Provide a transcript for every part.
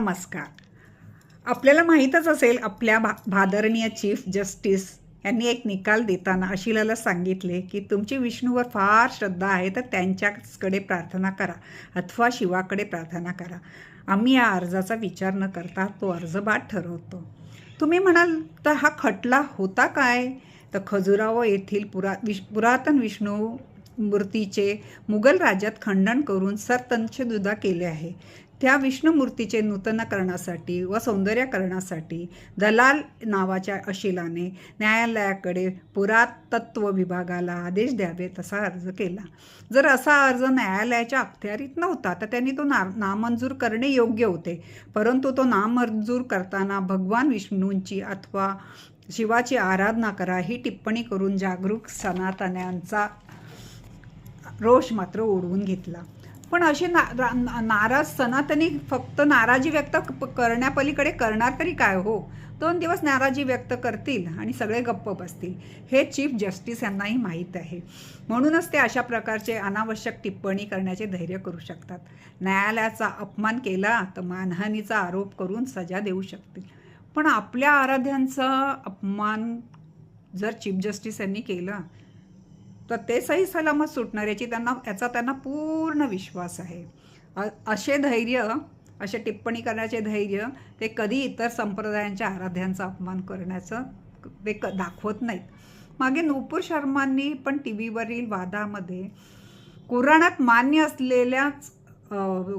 नमस्कार. आपल्याला माहीतच असेल आपल्या भा भादरणीय चीफ जस्टिस यांनी एक निकाल देताना अशिलाला सांगितले की तुमची विष्णूवर फार श्रद्धा आहे तर त्यांच्याकडे प्रार्थना करा अथवा शिवाकडे प्रार्थना करा. आम्ही या अर्जाचा विचार न करता तो अर्ज बाद ठरवतो. तुम्ही म्हणाल तर हा खटला होता काय? तर खजुराव येथील पुरा विश पुरातन विष्णू मूर्तीचे मुघल राज्यात खंडन करून सरतंशदुदा केले आहे. त्या विष्णुमूर्तीचे नूतनकरणासाठी नूतनीकरणासाठी व सौंदर्यकरणासाठी दलाल नावाच्या अशिलाने न्यायालयाकडे पुरातत्व विभागाला आदेश द्यावे तसा अर्ज केला. जर असा अर्ज न्यायालयाच्या अखत्यारीत नव्हता तर त्यांनी तो ना नामंजूर करणे योग्य होते. परंतु तो नामंजूर करताना भगवान विष्णूंची अथवा शिवाची आराधना करा ही टिप्पणी करून जागरूक सनातन्यांचा रोष मात्र ओढवून घेतला. पण असे ना नाराज सनातनी फक्त नाराजी व्यक्त करण्यापलीकडे करणार तरी काय हो? दोन दिवस नाराजी व्यक्त करतील आणि सगळे गप्प बसतील. हे चीफ जस्टिस यांनाही माहीत आहे. म्हणूनच ते अशा प्रकारचे अनावश्यक टिप्पणी करण्याचे धैर्य करू शकतात. न्यायालयाचा अपमान केला तर मानहानीचा आरोप करून सजा देऊ शकतील. पण आपल्या आराध्यांचा अपमान जर चीफ जस्टिस यांनी केला तर ते सही सलामत सुटणार याची त्यांना याचा त्यांना पूर्ण विश्वास आहे. असे धैर्य असे टिप्पणी करण्याचे धैर्य ते कधी इतर संप्रदायांच्या आराध्यांचा अपमान करण्याचं ते क दाखवत नाहीत. मागे नूपूर शर्मांनी पण टी व्हीवरील वादामध्ये कुराणात मान्य असलेल्याच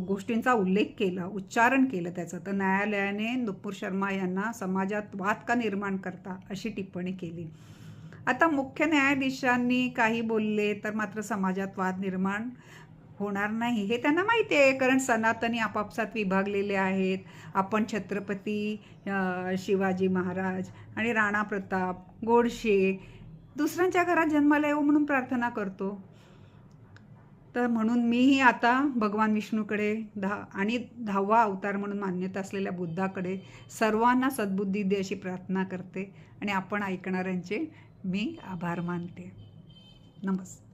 गोष्टींचा उल्लेख केला उच्चारण केलं त्याचं. तर न्यायालयाने नुपूर शर्मा यांना समाजात वाद का निर्माण करता अशी टिप्पणी केली. आता मुख्य न्यायाधीशांनी काही बोलले तर मात्र समाजात वाद निर्माण होणार नाही हे त्यांना माहिती आहे कारण सनातनी आपापसात विभागलेले आहेत. आपण छत्रपती शिवाजी महाराज आणि राणा प्रताप गोडशे दुसऱ्यांच्या घरात जन्माला येऊ म्हणून प्रार्थना करतो. तर म्हणून मीही आता भगवान विष्णूकडे दहा आणि दहावा अवतार म्हणून मान्यता असलेल्या बुद्धाकडे सर्वांना सद्बुद्धी दे अशी प्रार्थना करते आणि आपण ऐकणाऱ्यांचे મેં આભાર માનતે. નમસ્કાર